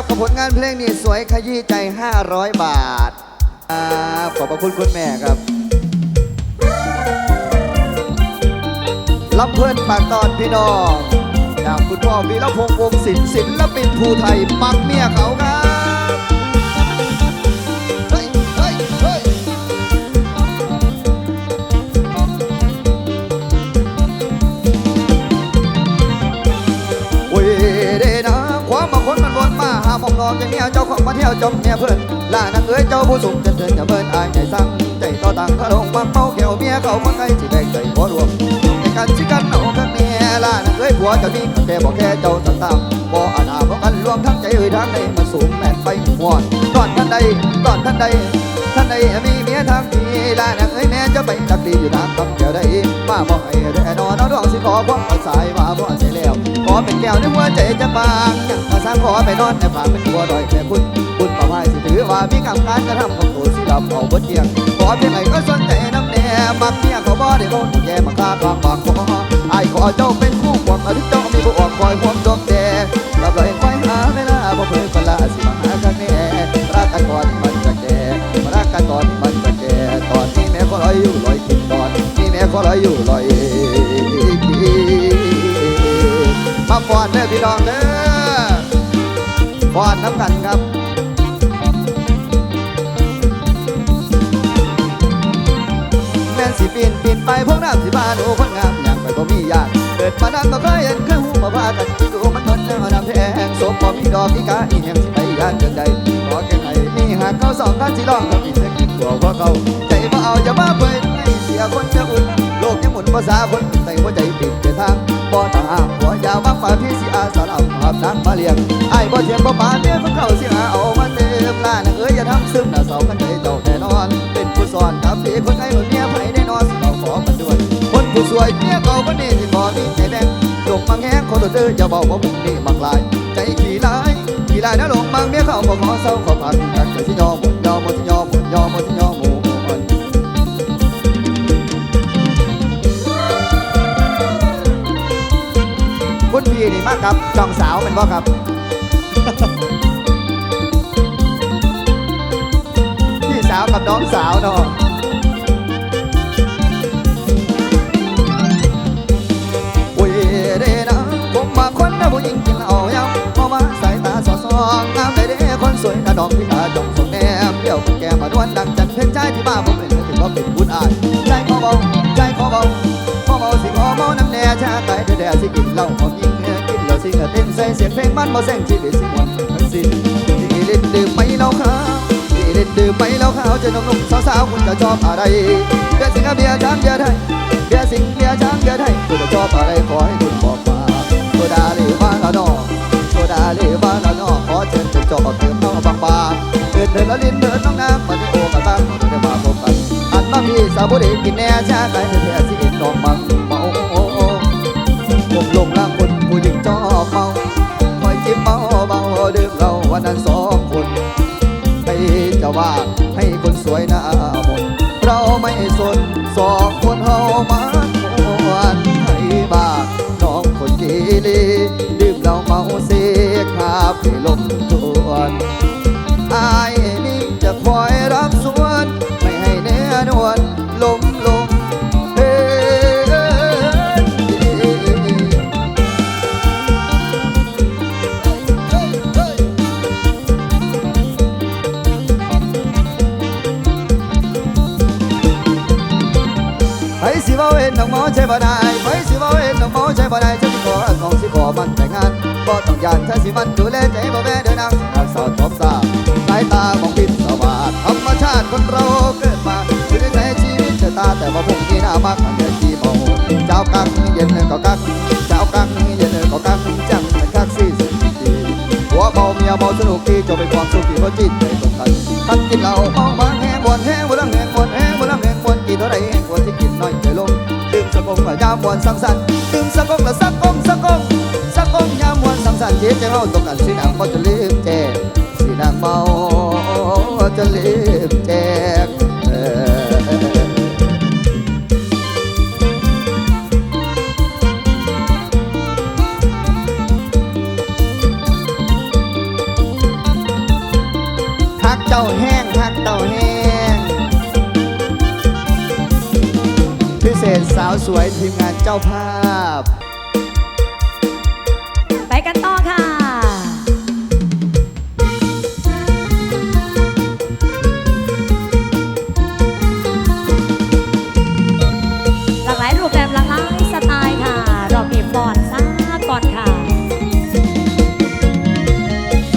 ครับกับผลงานเพลงนี้สวยขยี้ใจ 500 บาทครับขอบพระคุณคุณแม่ครับลำเพื่อนปากตอนพี่น้องจากคุณพ่อวีรพงษ์วงศิลป์ศิลปินภูไทยปักเมียเขาครับ องนองอย่างเนี้ยเจ้าของมาเที่ยวจมเนี่ยเพื่อนล่านางเอ้ยเจ้าผู้สูงเจริญจะเบิ่นอายใจสั่งใจต่อต่างพระลงบังเป้าแก้วเมียเขาคนไกลสิแบ่งใจหัวรวมในการชิกันเอาข้างเนี่ยล่านางเอ้ยผัวเจ้านี่แกบอกแค่เจ้าต่างตามบ่อาณาบ่กันรวมทั้งใจเอ้ยทางใดมันสูงแม่นไปหมดตอนท่านใดตอนท่านใดท่านใดมีเมียทางทีล่านางเอ้ยแม่จะไปตักดีอยู่ทางคำแก้วใดมาบ่ให้ได้นอนเอาดวงสิขอความสายมาบ่ใช่แล้วขอเป็นแก้วในหัวใจจะบางยังางขอไปนอนในผาเป็นตัวดอยแต่คุณคุณประภัยสิถือว่ามีกรรมการกระทำของตัวสิรับเอาบทเทียงขอเพียงไหนก็สนใจน้ำแน่มักเมียเขาบ่ได้บ่แย่มาฆ่ากลางบางคอไอ้ขอเจ้าเป็นคู่ควงอธิเจ้ามีผู้ออกคอยความดวงแดงรับรอยคอยหาเวลาบ่เพิ่นคนละสิมาหากันแน่รักกันก่อนี่มันจะแก่มารักกันตอนี่มันจะแก่ตอนนี้แม่ก็ลอยอยู่ลอยกินตอนนี้แม่ก็ลอยอยู่ลอยกินมาฟอนเด้อพี่น้องเด้อ ฟอนน้ำกันครับแม่นสิปีนปีนไปพวกน้ำสิบานโอ้คนงามอย่างไปบ่มีญาติเกิดมาดังก็เคยเห็นเคยหูมาพากันดูมันทนแล้วน้ำแทงสมบ่มีดอกอีกาอีแหงสิไปย่านเดินใดขอแค่ไหนมีหากเขาสองท่านสิลองก็มีแต่กินตัวว่าเขาใจบ่เอาจะมาเปิดให้เสียคนจะอุ่นโลกยังหมุนภาษาคนใส่หัวใจปิดเดินทางบ่ต่างหัวยาวบังมาพี่สิอาสาเอาบนักมาเลี้ยงไอ้บ่เทียมบ่ปานเด้เพิ่งเข้าสิหาเอามาเติมล่านเอ้ยอย่าทำซึมหน้าเสากันใจเจ้าแน่นอน เป็นผู้สอนครับพี่คนไอ้หนุ่มเมียไผแน่นอนเราขอมันด้วยคนผู้สวยเมียเก่าคนนี้ที่บ่มีใจแบ่งลงบางแห้งคนตัวเดืออย่าบอกว่าบุกนี่บักลาย ใจขี้ลายขี้ลายนะลงบางเมียเขาบ่ขอเศร้าขอพันกันใจสิยอมหมดยอมหมดสิยอมหมดยอมหมดสิยอม พี่นี่มากครับจองสาวเป็นบ่ครับ พี่สาวกับน้องสาวเนาะโอ้ยเด้นะผมมาคนนะผู้หญิงกินเหล้ายำพอมาสายตาสอดส่องงามได้เด้คนสวยกระดองพี่ตาจงส่งแนมเดี่ยวกับแกมาดวนดังจันเพ่นใจที่บ้าผมเป็นถึงว่าเป็นบุญอายใจขอเบาใจขอเบาพอเมาสิขอเมาน้ำแน่ชาไก่แด่ๆสิกินเหล้าหมยิงเนื้อกิน ส่เสียงเพลงมันบ่แซงชีวิตสิมวนทั้งสิ้นที่เล่นดื่มไม่เล้าขาวที่เล่นดื่มไม่เล้าขาวจะหนุ่มๆสาวๆคุณจะชอบอะไรเบียร์สิงกับเบียร์ช้างเบียร์ไทยเบียร์สิงเบียร์ช้างเบียร์ไทยคุณจะชอบอะไรขอให้คุณบอกมาโซดาหรือบ้านละนอโซดาหรือบ้านละนอขอเชิญเป็นจอบเติมน้องบางๆเดินเดินแล้วลิ้นเดินน้องน้ำมาที่โอกระตั้งเดี๋ยวมาพบกันอันมาพี่สาวบุรีกินแน่ชาไก่แท้ๆสิเนนั้นสองคนไม่จะว่าให้คนสวยหน้ามนเราไม่สนสองคนเฮามาทวนให้บ้าน้องคนกีรีดื่มเราเมาเสกหาไปลม เห็นน้องหมอใช่บ่ได้ฉันสิขอน้องสิขอมันแต่งงานบ่ต้องยานฉันสิมันดูแลใจบ่แม่เดินนางรักษาทบสาสายตาของพิษสวัสดธรรมชาติคนเราเกิดมาอยู่ในใจชีวิตชะตาแต่ว่าพวกนี้น่ามักอันเดียที่เมาเจ้ากักเย็นก็กักเจ้ากักเย็นก็กักจังเป็นกักสี่สิบปีหัวเมาเมียเมาสนุกดีจะเป็นความสุขที่ว่าจิตามวนสังสรรค์ดื่มสักงละสักกงสักกงสักกงยามวนสังสรรค์เย็นใจเมาตกกันสีนางก็จะลืมแจกสินางเมาจะลืมแจ ษสาวสวยทีมงานเจ้าภาพ ไปกันต่อค่ะ หลากหลายรูปแบบหลากหลายสไตล์ค่ะ รอบนี้ก่อนซ่าก่อนค่ะ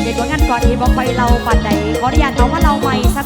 เด็กว่างันก่อนที่บอกไปเราปัดใดขออนุญาตเอาว่าเราใหม่ซ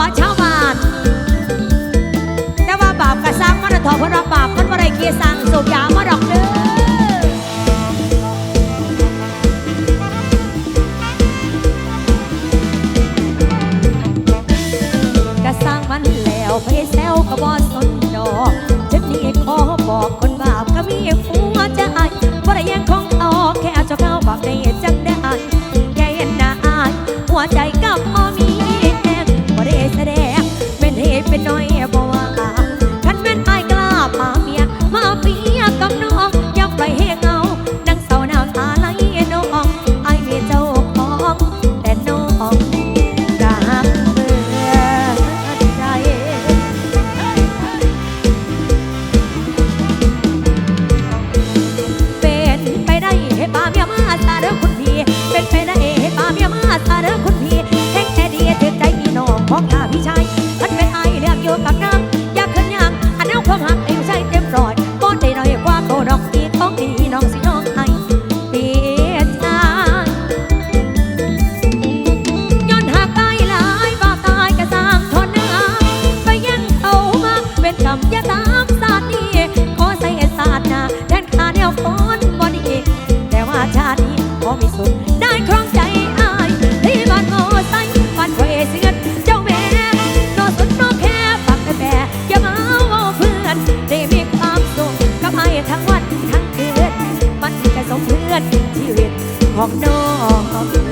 วชาวบ้านแต่ว่าบาปกระซังมันถอดพระบาปมันบริคียสั่งสูบยามาดอกเด้อมันแล้วไปแซวกระบอกสนดอกฉันนี่ขอบอกคนบาปก็มีหัวใจบ่ได้ยังของออกแค่เจ้าเข้าบอกได้จังได้แกเห็นหน้าหัวใจกับมอม เป็นน้อยบ่ว่าคันเป็นไอ้กล้าปามีย มาเปียกับน้องอย่าปล่อยง ทั้งวันทั้งคืนมันก็สมเพื่อนเป็นชีวิตของน้อง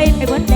I want.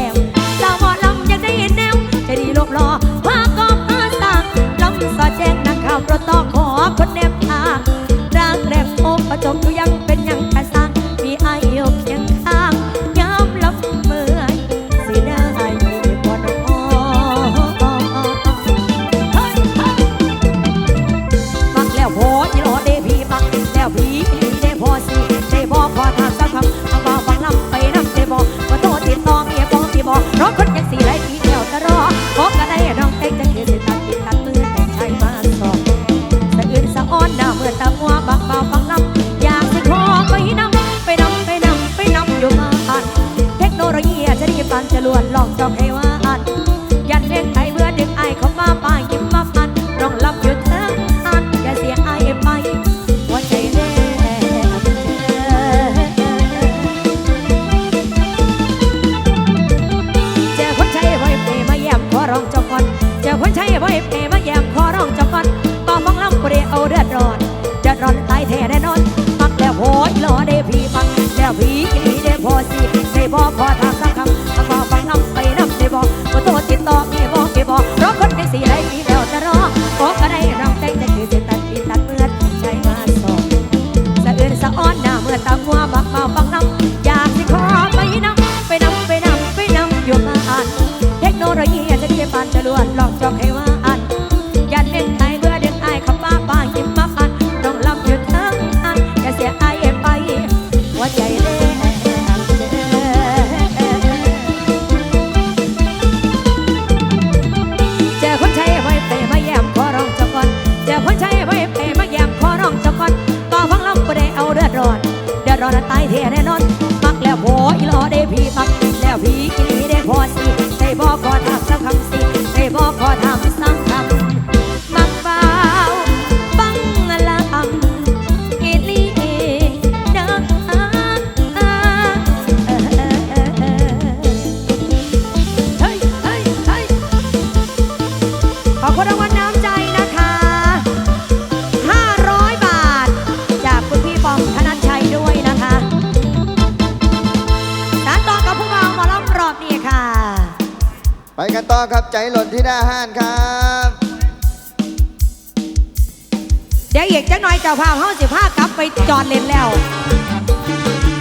เดี๋ยวอีกจักหน่อยเจ้าภาห้องสิพากลับไปจอดเล่นแล้ว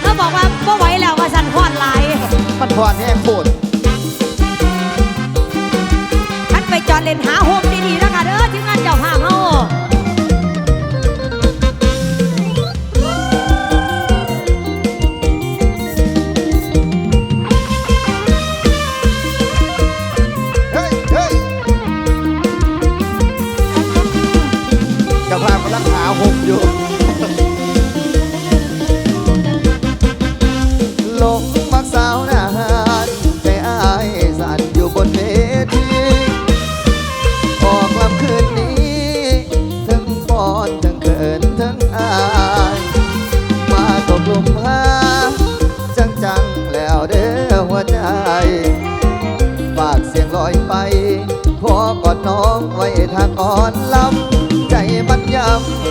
เขาบอกว่าบ่ไหวแล้วว่าสันพอนไหลายมันพอดแห้งปวดฉันไปจอดเล่นหาโฮมดีๆแล้วค่ะเด้อที่งานเจ้าภาพเฮา อ่อนลำใจมันย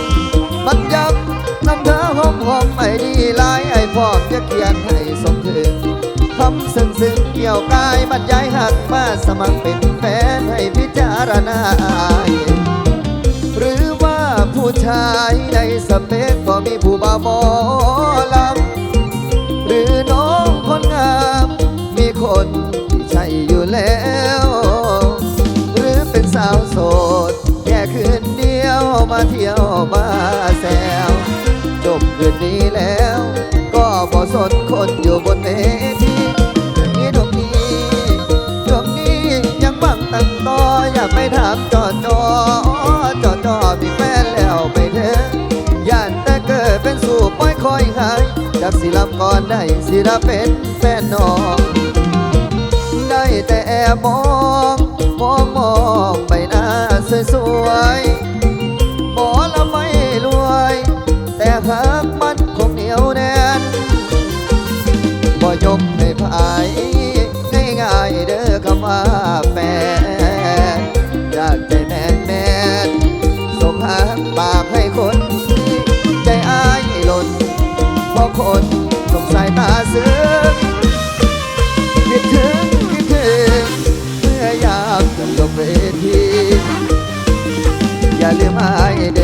ำมันยำน้ำเธอหอมหอมไม่ดีหลายไอ้พ่อจะเขียนให้สมถึงคำซึ้งซึ้งเกี่ยวกายบรรยายหักมาสมัครเป็นแฟนให้พิจารณาหรือว่าผู้ชายในสเปคก็มีผู้บ่าวมอลำหรือน้องคนงาม มีคนที่ใช่อยู่แล้ว มาเที่ยวมาแซวจบคืนนี้แล้ว ก็บ่สนคนอยู่บนเวทีอย่างนี้ดวงนี้ดวงนี้ยังบังตั้งต่ออยากไปถามจอจอจอจอมีแฟนแล้วไปเถอะย่านแต่เกิดเป็นสู่ปล่อยคอยหายจากสิลำก่อนได้สิรับเป็นแฟนน้องได้แต่แอบมองมองมองไปหน้าสวยๆ บ่ยกให้ภายง่ายๆเด้อคำว่าแฟนอยากใจแมนแมนส่งหาปากให้คน ใจอายหล่นเพราะคนสงสายตาซึ้งคิดถึงคิดถึงเมื่อยามจะลงเวทีอย่าลืมให้เด้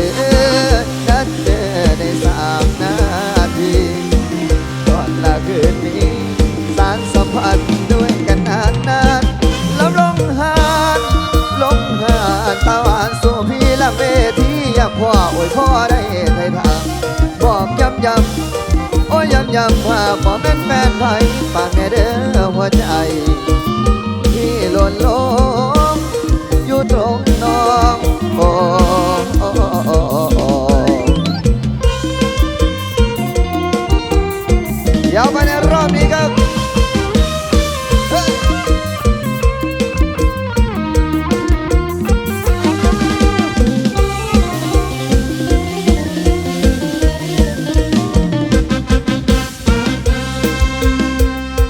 ามเวทีอยากพ่อโอ้ยพ่อได้ไทยทางบอกย้ำย้ำโอ้ยย้ำย้ำว่าบอแม่นแฟนไปปากแน่เด้อหัวใจที่หล่นลงอยู่ตรงน้องโอ้เวไป